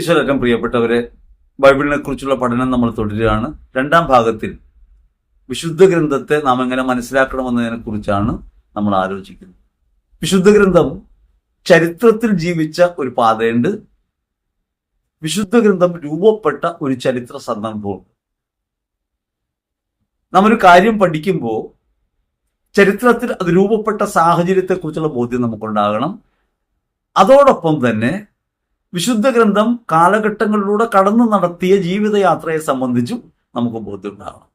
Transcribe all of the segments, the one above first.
ഈശ്വരറ്റം പ്രിയപ്പെട്ടവരെ ബൈബിളിനെ കുറിച്ചുള്ള പഠനം നമ്മൾ തുടരുകയാണ്. രണ്ടാം ഭാഗത്തിൽ വിശുദ്ധ ഗ്രന്ഥത്തെ നാം എങ്ങനെ മനസ്സിലാക്കണമെന്നതിനെ കുറിച്ചാണ് നമ്മൾ ആലോചിക്കുന്നത്. വിശുദ്ധ ഗ്രന്ഥം ചരിത്രത്തിൽ ജീവിച്ച ഒരു പാതയുണ്ട്. വിശുദ്ധ ഗ്രന്ഥം രൂപപ്പെട്ട ഒരു ചരിത്ര സന്ദർഭവും നമ്മൾ ഒരു കാര്യം പഠിക്കുമ്പോൾ ചരിത്രത്തിൽ അത് രൂപപ്പെട്ട സാഹചര്യത്തെക്കുറിച്ചുള്ള ബോധ്യം നമുക്കുണ്ടാകണം. അതോടൊപ്പം തന്നെ വിശുദ്ധ ഗ്രന്ഥം കാലഘട്ടങ്ങളിലൂടെ കടന്നു നടത്തിയ ജീവിതയാത്രയെ സംബന്ധിച്ചും നമുക്ക് ബോധ്യമുണ്ടാകണം.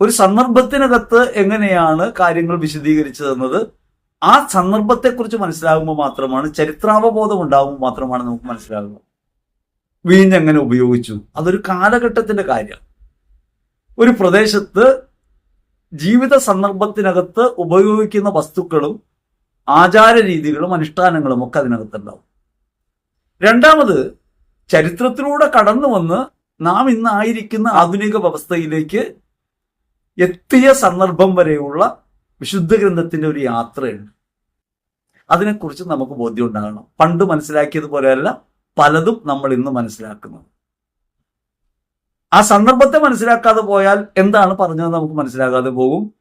ഒരു സന്ദർഭത്തിനകത്ത് എങ്ങനെയാണ് കാര്യങ്ങൾ വിശദീകരിച്ചതെന്നത് ആ സന്ദർഭത്തെക്കുറിച്ച് മനസ്സിലാകുമ്പോൾ മാത്രമാണ് ചരിത്രാവബോധം ഉണ്ടാകുമ്പോൾ മാത്രമാണ് നമുക്ക് മനസ്സിലാകുക വീഞ്ഞെങ്ങനെ ഉപയോഗിച്ചു? അതൊരു കാലഘട്ടത്തിന്റെ കാര്യം. ഒരു പ്രദേശത്ത് ജീവിത സന്ദർഭത്തിനകത്ത് ഉപയോഗിക്കുന്ന വസ്തുക്കളും ആചാര രീതികളും അനുഷ്ഠാനങ്ങളും ഒക്കെ അതിനകത്തുണ്ടാവും. രണ്ടാമത് ചരിത്രത്തിലൂടെ കടന്നു വന്ന് നാം ഇന്നായിരിക്കുന്ന ആധുനിക വ്യവസ്ഥയിലേക്ക് എത്തിയ സന്ദർഭം വരെയുള്ള വിശുദ്ധ ഗ്രന്ഥത്തിന്റെ ഒരു യാത്രയുണ്ട്. അതിനെക്കുറിച്ച് നമുക്ക് ബോധ്യം ഉണ്ടാകണം. പണ്ട് മനസ്സിലാക്കിയതുപോലെയല്ല പലതും നമ്മൾ ഇന്ന് മനസ്സിലാക്കുന്നത്. ആ സന്ദർഭത്തെ മനസ്സിലാക്കാതെ പോയാൽ എന്താണ് പറഞ്ഞത് നമുക്ക് മനസ്സിലാകാതെ പോകും.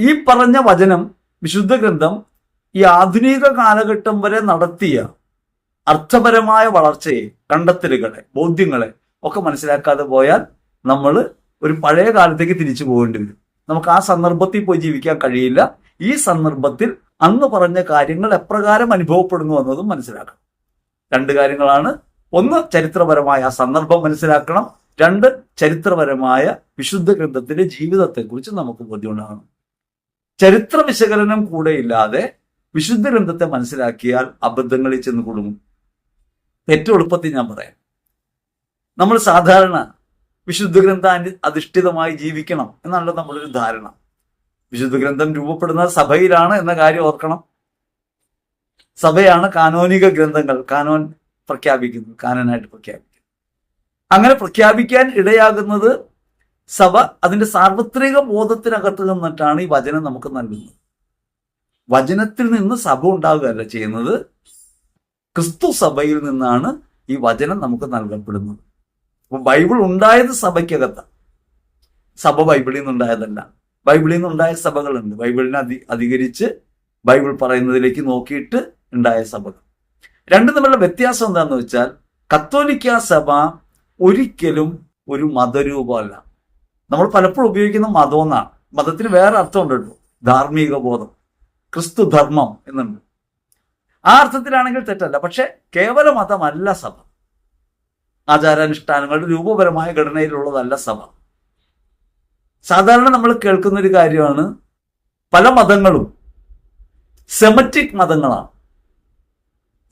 ഈ പറഞ്ഞ വചനം വിശുദ്ധ ഗ്രന്ഥം ഈ ആധുനിക കാലഘട്ടം വരെ നടത്തിയ അർത്ഥപരമായ വളർച്ചയെ കണ്ടെത്തലുകളെ ബോധ്യങ്ങളെ ഒക്കെ മനസ്സിലാക്കാതെ പോയാൽ നമ്മൾ ഒരു പഴയ കാലത്തേക്ക് തിരിച്ചു പോകേണ്ടി വരും. നമുക്ക് ആ സന്ദർഭത്തിൽ പോയി ജീവിക്കാൻ കഴിയില്ല. ഈ സന്ദർഭത്തിൽ അന്ന് പറഞ്ഞ കാര്യങ്ങൾ എപ്രകാരം അനുഭവപ്പെടുന്നു എന്നതും മനസ്സിലാക്കണം. രണ്ട് കാര്യങ്ങളാണ്. ഒന്ന് ചരിത്രപരമായ ആ സന്ദർഭം മനസ്സിലാക്കണം. രണ്ട് ചരിത്രപരമായ വിശുദ്ധ ഗ്രന്ഥത്തിന്റെ ജീവിതത്തെക്കുറിച്ച് നമുക്ക് ബോധ്യമുണ്ടാകണം. ചരിത്ര വിശകലനം കൂടെ ഇല്ലാതെ വിശുദ്ധ ഗ്രന്ഥത്തെ മനസ്സിലാക്കിയാൽ അബദ്ധങ്ങളിൽ ചെന്ന് കൊടുങ്ങും ഏറ്റവും എളുപ്പത്തിൽ ഞാൻ പറയാം. നമ്മൾ സാധാരണ വിശുദ്ധ ഗ്രന്ഥ അധിഷ്ഠിതമായി ജീവിക്കണം എന്നാണല്ലോ നമ്മളൊരു ധാരണ. വിശുദ്ധ ഗ്രന്ഥം രൂപപ്പെടുന്ന സഭയിലാണ് എന്ന കാര്യം ഓർക്കണം. സഭയാണ് കാനോനിക ഗ്രന്ഥങ്ങൾ കാനോൻ പ്രഖ്യാപിക്കുന്നത് കാനനായിട്ട് പ്രഖ്യാപിക്കുന്നത് അങ്ങനെ പ്രഖ്യാപിക്കാൻ ഇടയാകുന്നത് സഭ അതിന്റെ സാർവത്രിക ബോധത്തിനകത്ത് നിന്നിട്ടാണ് ഈ വചനം നമുക്ക് നൽകുന്നത്. വചനത്തിൽ നിന്ന് സഭ ഉണ്ടാകുകയല്ല ചെയ്യുന്നത്. ക്രിസ്തു സഭയിൽ നിന്നാണ് ഈ വചനം നമുക്ക് നൽകപ്പെടുന്നത്. അപ്പൊ ബൈബിൾ ഉണ്ടായത് സഭയ്ക്കകത്താണ് സഭ ബൈബിളിൽ നിന്നുണ്ടായതല്ല. ബൈബിളിൽ നിന്നുണ്ടായ സഭകളുണ്ട്. ബൈബിളിനെ അധി അധികരിച്ച് ബൈബിൾ പറയുന്നതിലേക്ക് നോക്കിയിട്ട് ഉണ്ടായ സഭകൾ. രണ്ടും തമ്മിലുള്ള വ്യത്യാസം എന്താണെന്ന് വെച്ചാൽ കത്തോലിക്ക സഭ ഒരിക്കലും ഒരു മതരൂപമല്ല. നമ്മൾ പലപ്പോഴും ഉപയോഗിക്കുന്ന മതം എന്നാണ് മതത്തിന് വേറെ അർത്ഥമുണ്ട് കേട്ടോ. ധാർമ്മിക ബോധം ക്രിസ്തു ധർമ്മം എന്നുണ്ട്. ആ അർത്ഥത്തിലാണെങ്കിൽ തെറ്റല്ല. പക്ഷെ കേവല മതമല്ല സഭ. ആചാരാനുഷ്ഠാനങ്ങളുടെ രൂപപരമായ ഘടനയിലുള്ളതല്ല സഭ. സാധാരണ നമ്മൾ കേൾക്കുന്ന ഒരു കാര്യമാണ് പല മതങ്ങളും സെമറ്റിക് മതങ്ങളാണ്.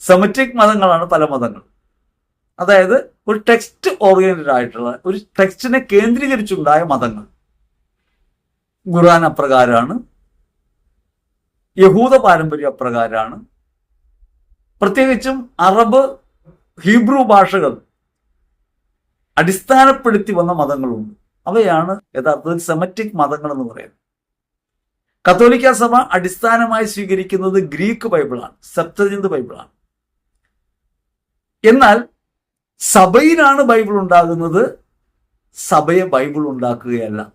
സെമറ്റിക് മതങ്ങളാണ് പല മതങ്ങളും. അതായത് ഒരു ടെക്സ്റ്റ് ഓറിയന്റഡ് ആയിട്ടുള്ള ഒരു ടെക്സ്റ്റിനെ കേന്ദ്രീകരിച്ചുണ്ടായ മതങ്ങൾ. ഖുർആൻ അപ്രകാരമാണ് യഹൂദ പാരമ്പര്യ അപ്രകാരമാണ് പ്രത്യേകിച്ചും അറബ് ഹീബ്രു ഭാഷകൾ അടിസ്ഥാനപ്പെടുത്തി വന്ന മതങ്ങളുണ്ട്. അവയാണ് യഥാർത്ഥത്തിൽ സെമറ്റിക് മതങ്ങൾ എന്ന് പറയുന്നത്. കത്തോലിക്ക സഭ അടിസ്ഥാനമായി സ്വീകരിക്കുന്നത് ഗ്രീക്ക് ബൈബിളാണ് സപ്തജിന്ത് ബൈബിളാണ്. എന്നാൽ സഭയിലാണ് ബൈബിൾ ഉണ്ടാകുന്നത്. സഭയെ ബൈബിൾ ഉണ്ടാക്കുകയല്ല.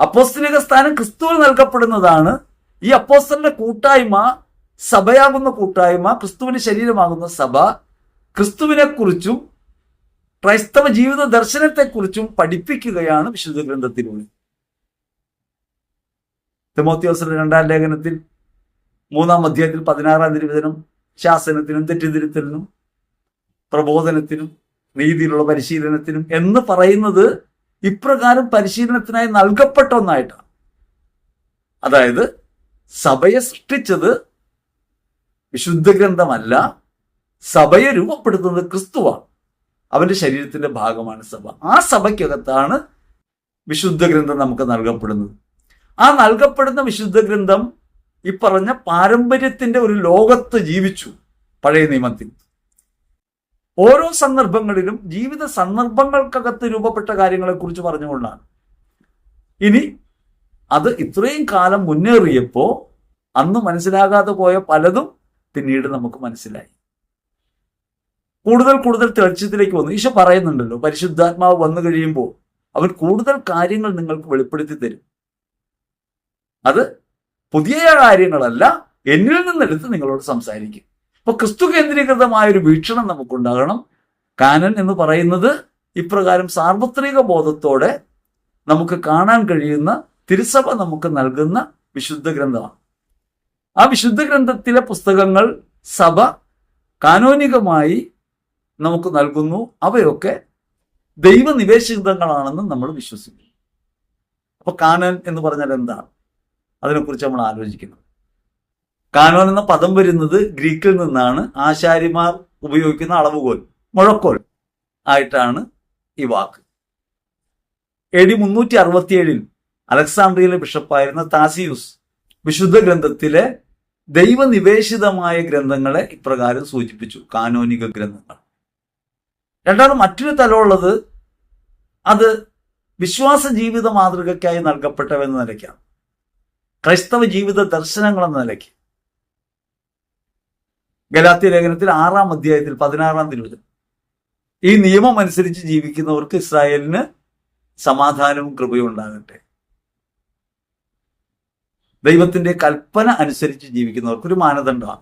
അപ്പോസ്തലിക സ്ഥാനം ക്രിസ്തുവിൽ നൽകപ്പെടുന്നതാണ്. ഈ അപ്പോസ്തലിന്റെ കൂട്ടായ്മ സഭയാകുന്ന കൂട്ടായ്മ ക്രിസ്തുവിന് ശരീരമാകുന്ന സഭ ക്രിസ്തുവിനെ കുറിച്ചും ക്രൈസ്തവ ജീവിത ദർശനത്തെക്കുറിച്ചും പഠിപ്പിക്കുകയാണ് വിശുദ്ധ ഗ്രന്ഥത്തിലൂടെ. തിമോത്യോസിന്റെ രണ്ടാം ലേഖനത്തിൽ മൂന്നാം അധ്യായത്തിൽ പതിനാറാം തിരുവചനം ശാസനത്തിനും തെറ്റിതിരുത്തലിനും പ്രബോധനത്തിനും നീതിയിലുള്ള പരിശീലനത്തിനും എന്ന് പറയുന്നത് ഇപ്രകാരം പരിശീലനത്തിനായി നൽകപ്പെട്ട ഒന്നായിട്ടാണ്. അതായത് സഭയെ സൃഷ്ടിച്ചത് വിശുദ്ധ ഗ്രന്ഥമല്ല സഭയെ രൂപപ്പെടുത്തുന്നത് ക്രിസ്തുവാണ്. അവന്റെ ശരീരത്തിന്റെ ഭാഗമാണ് സഭ. ആ സഭയ്ക്കകത്താണ് വിശുദ്ധ ഗ്രന്ഥം നമുക്ക് നൽകപ്പെടുന്നത്. ആ നൽകപ്പെടുന്ന വിശുദ്ധ ഗ്രന്ഥം ഈ പറഞ്ഞ പാരമ്പര്യത്തിന്റെ ഒരു ലോകത്ത് ജീവിച്ചു പഴയ നിയമത്തിൽ. ഓരോ സന്ദർഭങ്ങളിലും ജീവിത സന്ദർഭങ്ങൾക്കകത്ത് രൂപപ്പെട്ട കാര്യങ്ങളെക്കുറിച്ച് പറഞ്ഞുകൊണ്ടാണ്. ഇനി അത് ഇത്രയും കാലം മുന്നേറിയപ്പോൾ അന്ന് മനസ്സിലാകാതെ പോയ പലതും പിന്നീട് നമുക്ക് മനസ്സിലായി. കൂടുതൽ കൂടുതൽ തെളിച്ചത്തിലേക്ക് വന്നു. ഈശോ പറയുന്നുണ്ടല്ലോ പരിശുദ്ധാത്മാവ് വന്നു കഴിയുമ്പോൾ അവൻ കൂടുതൽ കാര്യങ്ങൾ നിങ്ങൾക്ക് വെളിപ്പെടുത്തി തരും. അത് പുതിയ കാര്യങ്ങളല്ല എന്നിൽ നിന്നെടുത്ത് നിങ്ങളോട് സംസാരിക്കും. അപ്പൊ ക്രിസ്തു കേന്ദ്രീകൃതമായ ഒരു വീക്ഷണം നമുക്കുണ്ടാകണം. കാനൻ എന്ന് പറയുന്നത് ഇപ്രകാരം സാർവത്രിക ബോധത്തോടെ നമുക്ക് കാണാൻ കഴിയുന്ന തിരുസഭ നമുക്ക് നൽകുന്ന വിശുദ്ധ ഗ്രന്ഥമാണ്. ആ വിശുദ്ധ ഗ്രന്ഥത്തിലെ പുസ്തകങ്ങൾ സഭ കാനോനികമായി നമുക്ക് നൽകുന്നു. അവയൊക്കെ ദൈവനിവേശിതങ്ങളാണെന്ന് നമ്മൾ വിശ്വസിക്കുന്നു. അപ്പൊ കാനൻ എന്ന് പറഞ്ഞാൽ എന്താണ്? അതിനെക്കുറിച്ച് നമ്മൾ ആലോചിക്കുന്നത് കാനോൻ എന്ന പദം വരുന്നത് ഗ്രീക്കിൽ നിന്നാണ് ആശാരിമാർ ഉപയോഗിക്കുന്ന അളവുകോൽ മുഴക്കോൽ ആയിട്ടാണ് ഈ വാക്ക്. എ ഡി മുന്നൂറ്റി അറുപത്തിയേഴിൽ അലക്സാണ്ട്രിയയിലെ ബിഷപ്പായിരുന്ന താസിയൂസ് വിശുദ്ധ ഗ്രന്ഥത്തിലെ ദൈവനിവേശിതമായ ഗ്രന്ഥങ്ങളെ ഇപ്രകാരം സൂചിപ്പിച്ചു കാനോനിക ഗ്രന്ഥങ്ങൾ. രണ്ടാമത് മറ്റൊരു തലമുള്ളത് അത് വിശ്വാസ ജീവിത മാതൃകയ്ക്കായി നൽകപ്പെട്ടവെന്ന നിലയ്ക്കാണ്. ക്രൈസ്തവ ജീവിത ദർശനങ്ങൾ എന്ന നിലയ്ക്ക്. ഗലാത്യ ലേഖനത്തിൽ ആറാം അധ്യായത്തിൽ പതിനാറാം തിരുവചനം. ഈ നിയമം അനുസരിച്ച് ജീവിക്കുന്നവർക്ക് ഇസ്രായേലിന് സമാധാനവും കൃപയും ഉണ്ടാകട്ടെ. ദൈവത്തിന്റെ കൽപ്പന അനുസരിച്ച് ജീവിക്കുന്നവർക്ക് ഒരു മാനദണ്ഡമാണ്.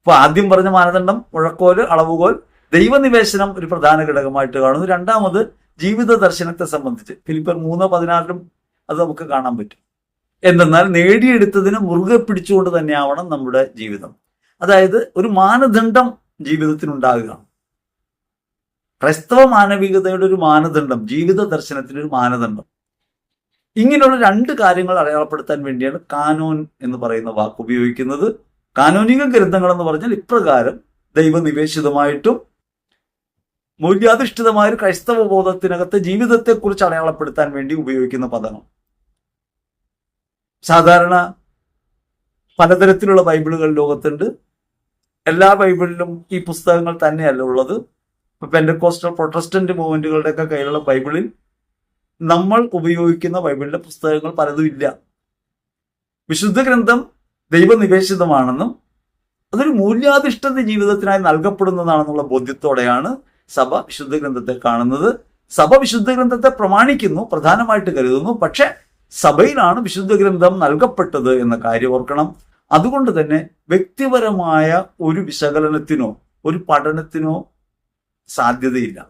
അപ്പൊ ആദ്യം പറഞ്ഞ മാനദണ്ഡം മുഴക്കോൽ അളവുകോൽ ദൈവനിവേശനം ഒരു പ്രധാന ഘടകമായിട്ട് കാണുന്നു. രണ്ടാമത് ജീവിത ദർശനത്തെ സംബന്ധിച്ച്. ഫിലിപ്പർ മൂന്ന് പതിനാറിലും അത് നമുക്ക് കാണാൻ പറ്റും. എന്തെന്നാൽ നേടിയെടുത്തതിന് മുറുകെ പിടിച്ചുകൊണ്ട് തന്നെയാവണം നമ്മുടെ ജീവിതം. അതായത് ഒരു മാനദണ്ഡം ജീവിതത്തിനുണ്ടാകുക. ക്രൈസ്തവ മാനവികതയുടെ ഒരു മാനദണ്ഡം ജീവിത ദർശനത്തിന്റെ ഒരു മാനദണ്ഡം. ഇങ്ങനെയുള്ള രണ്ട് കാര്യങ്ങൾ അടയാളപ്പെടുത്താൻ വേണ്ടിയാണ് കാനോൻ എന്ന് പറയുന്ന വാക്ക് ഉപയോഗിക്കുന്നത്. കാനോനിക ഗ്രന്ഥങ്ങൾ എന്ന് പറഞ്ഞാൽ ഇപ്രകാരം ദൈവനിവേശിതമായിട്ടും മൂല്യാധിഷ്ഠിതമായ ഒരു ക്രൈസ്തവ ബോധത്തിനകത്ത് ജീവിതത്തെക്കുറിച്ച് അടയാളപ്പെടുത്താൻ വേണ്ടി ഉപയോഗിക്കുന്ന പദങ്ങൾ. സാധാരണ പലതരത്തിലുള്ള ബൈബിളുകൾ ലോകത്തുണ്ട്. എല്ലാ ബൈബിളിലും ഈ പുസ്തകങ്ങൾ തന്നെയല്ല ഉള്ളത്. ഇപ്പൊ പെൻഡക്കോസ്റ്റൽ പ്രൊട്ടസ്റ്റന്റ് മൂവ്മെന്റുകളുടെയൊക്കെ കയ്യിലുള്ള ബൈബിളിൽ നമ്മൾ ഉപയോഗിക്കുന്ന ബൈബിളിലെ പുസ്തകങ്ങൾ പലതും ഇല്ല. വിശുദ്ധ ഗ്രന്ഥം ദൈവനിവേശിതമാണെന്നും അതൊരു മൂല്യാധിഷ്ഠിത ജീവിതത്തിനായി നൽകപ്പെടുന്നതാണെന്നുള്ള ബോധ്യത്തോടെയാണ് സഭ വിശുദ്ധ ഗ്രന്ഥത്തെ കാണുന്നത്. സഭ വിശുദ്ധ ഗ്രന്ഥത്തെ പ്രമാണിക്കുന്നു പ്രധാനമായിട്ട് കരുതുന്നു പക്ഷെ സഭയിലാണ് വിശുദ്ധ ഗ്രന്ഥം നൽകപ്പെട്ടത് എന്ന കാര്യം ഓർക്കണം. അതുകൊണ്ട് തന്നെ വ്യക്തിപരമായ ഒരു വിശകലനത്തിനോ ഒരു പഠനത്തിനോ സാധ്യതയില്ല.